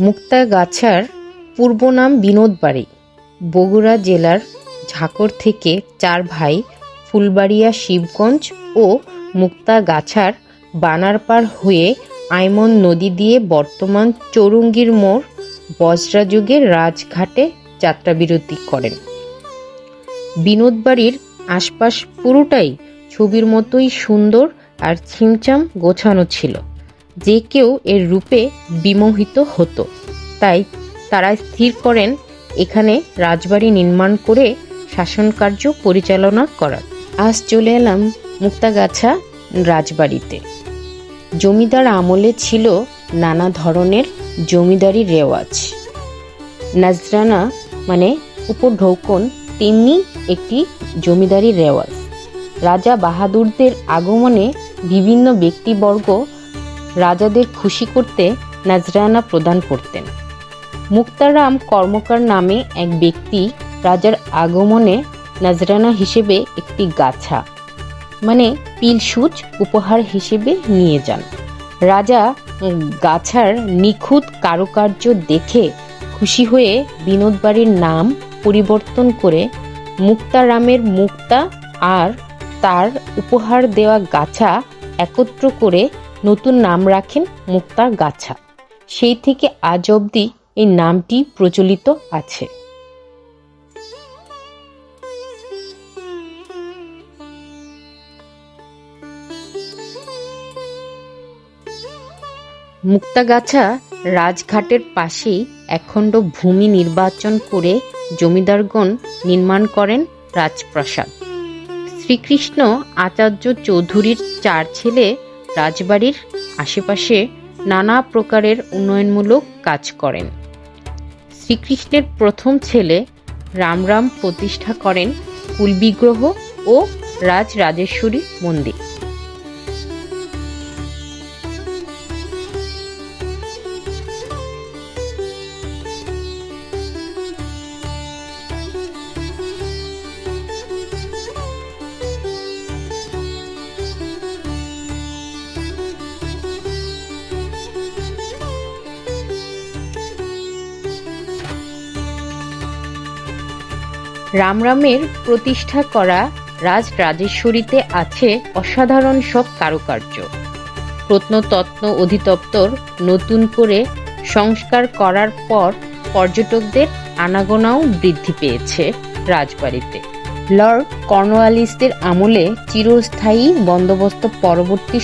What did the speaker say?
মুক্তাগাছার পূর্ব নাম বিনোদবাড়ি, বগুড়া জেলার ঝাকর থেকে চার ভাই ফুলবাড়িয়া শিবগঞ্জ ও মুক্তাগাছার বানারপাড় হয়ে আইমন নদী দিয়ে বর্তমান চৌরঙ্গীর মোড় বজরা যুগের রাজঘাটে যাত্রাবিরতি করেন। বিনোদবাড়ির আশপাশ পুরোটাই ছবির মতোই সুন্দর আর ছিমচাম গোছানো ছিল। যে কেউ এর রূপে বিমোহিত হতো। তাই তারা স্থির করেন, এখানে রাজবাড়ি নির্মাণ করে শাসনকার্য পরিচালনা করার। আজ চলে এলাম মুক্তাগাছা রাজবাড়িতে। জমিদার আমলে ছিল নানা ধরনের জমিদারি রেওয়াজ। নাজরানা মানে উপঢৌকন, তেমনি একটি জমিদারি রেওয়াজ। রাজা বাহাদুরদের আগমনে বিভিন্ন ব্যক্তিবর্গ রাজাদের খুশি করতে নাজরানা প্রদান করতেন। মুক্তারাম কর্মকার নামে এক ব্যক্তি রাজার আগমনে নাজরানা হিসেবে একটি গাছা মানে পিলসুচ উপহার হিসেবে নিয়ে যান। রাজা গাছার নিখুঁত কারুকার্য দেখে খুশি হয়ে বিনোদবাড়ির নাম পরিবর্তন করে মুক্তারামের মুক্তা আর তার উপহার দেওয়া গাছা একত্র করে নতুন নাম রাখেন মুক্তার গাছা। সেই থেকে আজ অবধি এই নামটি প্রচলিত আছে। মুক্তাগাছা রাজঘাটের পাশেই একখণ্ড ভূমি নির্বাচন করে জমিদারগণ নির্মাণ করেন রাজপ্রাসাদ। শ্রীকৃষ্ণ আচার্য চৌধুরীর চার ছেলে রাজবাড়ির আশেপাশে নানা প্রকারের উন্নয়নমূলক কাজ করেন। শ্রীকৃষ্ণের প্রথম ছেলে রামরাম প্রতিষ্ঠা করেন কুলবিগ্রহ ও রাজ রাজেশ্বরী মন্দির। রামরামের প্রতিষ্ঠা করা রাজ রাজেশ্বরীতে আছে অসাধারণ সব কারুকার্য। প্রত্নতত্ত্ব অধিদপ্তর নতুন করে সংস্কার করার পর পর্যটকদের আনাগোনাও বৃদ্ধি পেয়েছে রাজবাড়িতে। লর্ড কর্নওয়ালিসদের আমলে চিরস্থায়ী বন্দোবস্ত পরবর্তী